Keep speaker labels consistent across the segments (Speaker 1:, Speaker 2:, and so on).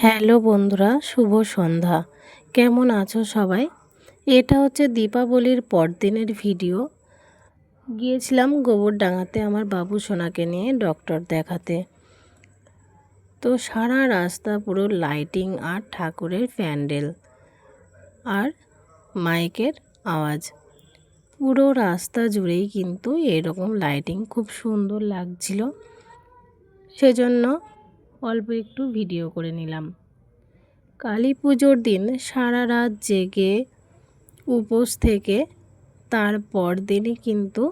Speaker 1: Hello বন্ধুরা, শুভ সন্ধ্যা। কেমন আছো সবাই? এটা হচ্ছে দীপাবলির পরদিনের ভিডিও। গিয়েছিলাম গোবরডাঙ্গাতে আমার বাবু সোনাকে নিয়ে ডক্টর দেখাতে। তো সারা রাস্তা পুরো লাইটিং আর ঠাকুরের প্যান্ডেল আর মাইকের আওয়াজ। পুরো রাস্তা জুড়েই কিন্তু এরকম লাইটিং খুব সুন্দর লাগছিল। সেজন্য অল্প একটু ভিডিও করে নিলাম। কালী পুজোর দিন সারা রাত জেগে উপোস থেকে তারপর দিনই কিন্তু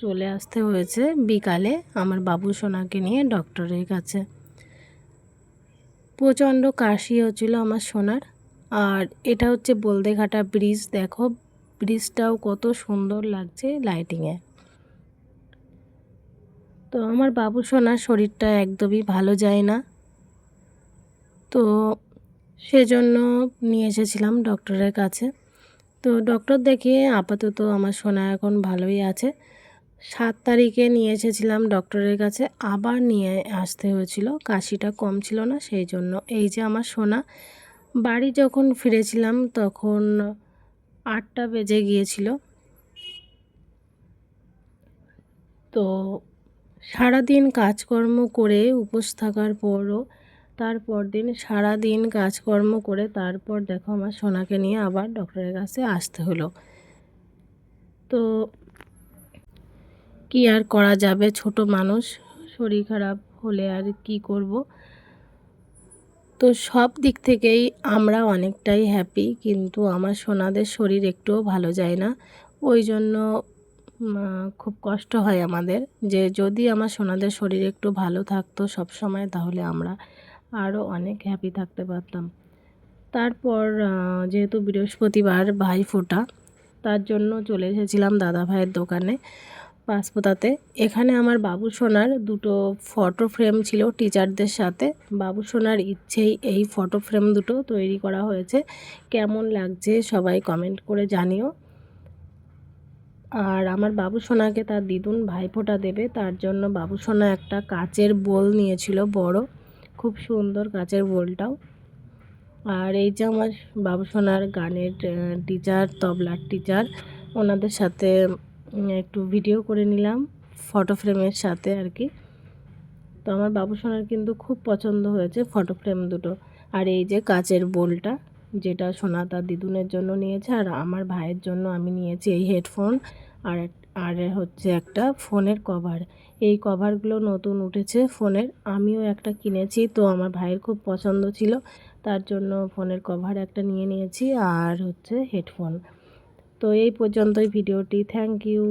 Speaker 1: চলে আসতে হয়েছে বিকালে আমার বাবু সোনাকে নিয়ে ডক্টরের কাছে। প্রচণ্ড কাশি হচ্ছিল আমার সোনার। আর এটা হচ্ছে বলদেঘাটা ব্রিজ, দেখো ব্রিজটাও কত সুন্দর লাগছে লাইটিংয়ে তো আমার বাবু সোনার শরীরটা একদমই ভালো যায় না। তো সেজন্য নিয়ে এসেছিলাম ডক্টরের কাছে। তো ডক্টর দেখিয়ে আপাতত আমার সোনা এখন ভালোই আছে। সাত তারিখে নিয়ে এসেছিলাম ডক্টরের কাছে। আবার নিয়ে আসতে হয়েছিল, কাশিটা কম ছিল না, সেই জন্য। এই যে আমার সোনা, বাড়ি যখন ফিরেছিলাম তখন আটটা বেজে গিয়েছিল। তো সারাদিন কাজকর্ম করে উপোস থাকার পরও তারপর দিন সারাদিন কাজকর্ম করে তারপর দেখো আমার সোনাকে নিয়ে আবার ডক্টরের কাছে আসতে হলো। তো কি আর করা যাবে? ছোট মানুষ, শরীর খারাপ হলে আর কি করব? তো সব দিক থেকেই আমরা অনেকটাই হ্যাপি কিন্তু আমার সোনাদের শরীর একটুও ভালো যায় না। ওই জন্য খুব কষ্ট হয় আমাদের যে যদি আমার সোনাদের শরীর একটু ভালো থাকতো সব সময়, তাহলে আমরা আরও অনেক হ্যাপি থাকতে পারতাম। তারপর যেহেতু বৃহস্পতিবার ভাই ফোটা, তার জন্য চলে এসেছিলাম দাদা ভাইয়ের দোকানে পাসপোতাতে এখানে আমার বাবু সোনার দুটো ফটো ফ্রেম ছিল টিচারদের সাথে। বাবু সোনার ইচ্ছেই এই ফটো ফ্রেম দুটো তৈরি করা হয়েছে। কেমন লাগছে সবাই কমেন্ট করে জানিও। আর আমার বাবু সোনাকে তার দিদুন ভাইফোঁটা দেবে, তার জন্য বাবু সোনা একটা কাচের বোল নিয়েছিল বড়, খুব সুন্দর কাচের বোলটাও। আর এই যে আমার বাবু সোনার গানের টিচার তবলার টিচার ওনাদের সাথে একটু ভিডিও করে নিলাম ফটো ফ্রেমের সাথে আর কি। তো আমার বাবু সোনার কিন্তু খুব পছন্দ হয়েছে ফটো ফ্রেম দুটো। আর এই যে কাচের বোলটা যেটা সোনা তার দিদুনের জন্য নিয়েছে আর আমার ভাইয়ের জন্য আমি নিয়েছি এই হেডফোন আর আর হচ্ছে একটা ফোনের কভার। এই কভারগুলো নতুন উঠেছে ফোনের। আমিও একটা কিনেছি, তো আমার ভাইয়ের খুব পছন্দ ছিল, তার জন্য ফোনের কভার একটা নিয়ে নিয়েছি আর হচ্ছে হেডফোন। তো এই পর্যন্তই ভিডিওটি। Thank you.